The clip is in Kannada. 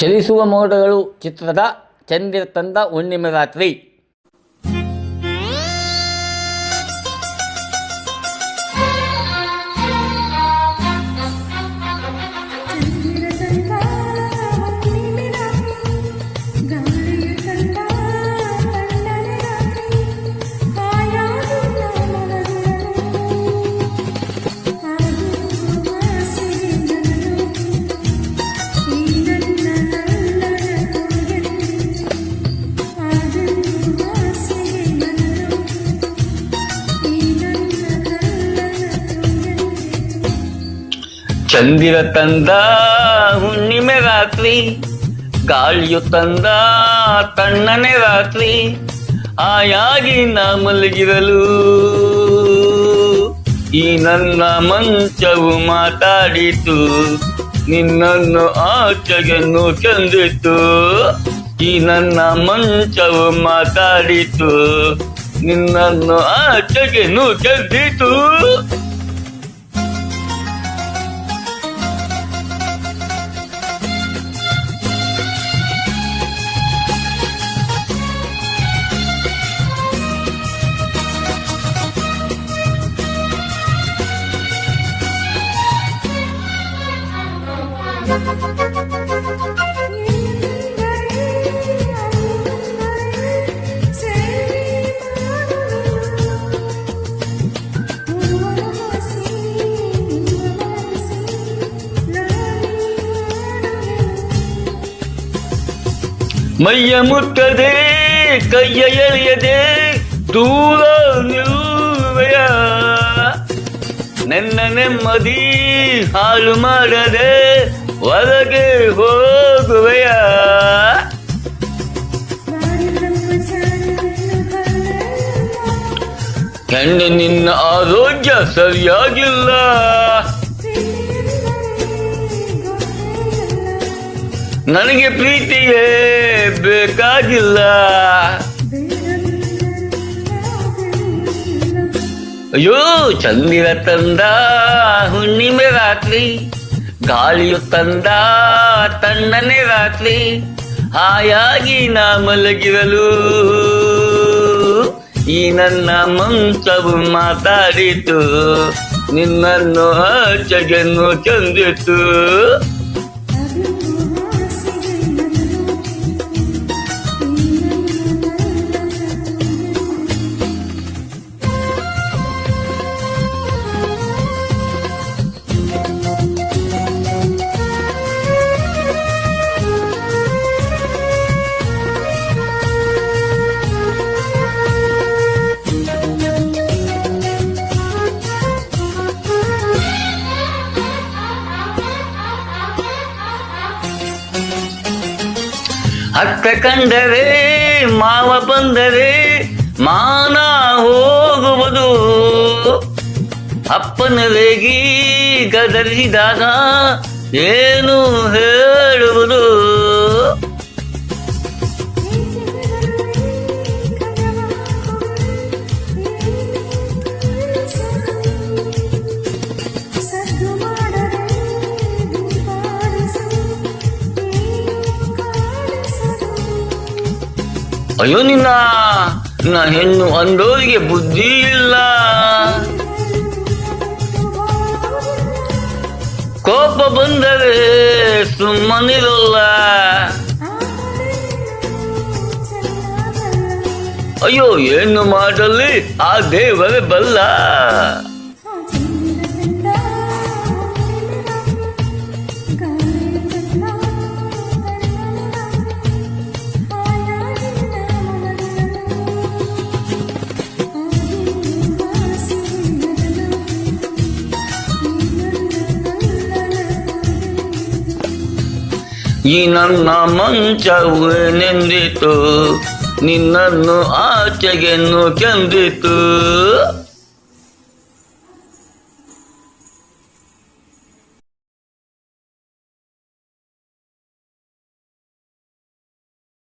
ಚಲಿಸುವ ಮೋಡಗಳು ಚಿತ್ರದ ಚಂದಿರ ತಂದ ಹುಣ್ಣಿಮೆ ರಾತ್ರಿ. ಚಂದಿರ ತಂದ ಹುಣ್ಣಿಮೆ ರಾತ್ರಿ, ಗಾಳಿಯು ತಂದ ತಣ್ಣನೆ ರಾತ್ರಿ, ಆಯಾಗಿ ನಾ ಮಲಗಿರಲು. ಈ ನನ್ನ ಮಂಚವು ಮಾತಾಡಿತು, ನಿನ್ನನ್ನು ಆಚೆಗೆನ್ನು ಚಂದಿತು ಈ ನನ್ನ ಮಂಚವು ಮಾತಾಡಿತು, ನಿನ್ನನ್ನು ಆಚೆಗೆನು ಚಂದಿತು. ಮೈಯ ಮುಟ್ಟದೆ ಕೈಯ ಎಳೆಯದೆ ದೂರ ನಿಲ್ಲುವೆಯ ನನ್ನ ನೆಮ್ಮದಿ ಹಾಳು ಮಾಡದೆ ಒಳಗೆ ಹೋಗುವೆಯ. ಹೆಣ್ಣು ನಿನ್ನ ಆರೋಗ್ಯ ಸರಿಯಾಗಿಲ್ಲ. ನನಗೆ ಪ್ರೀತಿಯೇ ಬೇಕಾಗಿಲ್ಲ. ಅಯ್ಯೋ, ಚಂದಿರ ತಂದ ಹುಣ್ಣಿಮೆ ರಾತ್ರಿ, ಗಾಳಿಯು ತಂದ ತಣ್ಣನೆ ರಾತ್ರಿ, ಹಾಯಾಗಿ ನಾ ಮಲಗಿರಲು. ಈ ನನ್ನ ಮಂಚವು ಮಾತಾಡಿತು, ನಿನ್ನನ್ನು ಆಚೆಗೆನ್ನು ಚಂದಿತು ಅತ್ತ ಕಂಡರೆ ಮಾವ ಬಂದರೆ ಮಾನ ಹೋಗುವುದು. ಅಪ್ಪನ ರೇಗಿ ಗದರಿಸಿದಾಗ ಏನು ಹೇಳುವುದು? ಅಯ್ಯೋ, ನಿನ್ನ ನಿನ್ನ ಹೆಣ್ಣು ಅಂದೋರಿಗೆ ಬುದ್ಧಿ ಇಲ್ಲ. ಕೋಪ ಬಂದರೆ ಸುಮ್ಮನಿರಲ್ಲ. ಅಯ್ಯೋ ಏನು ಮಾಡಲಿ ಆ ದೇವರೇ ಬಲ್ಲ. ಈ ನನ್ನ ಮಂಚವು ನೆಂದಿತು ನಿನ್ನನ್ನು ಆಚೆಗೆನ್ನು ಚಂದಿತು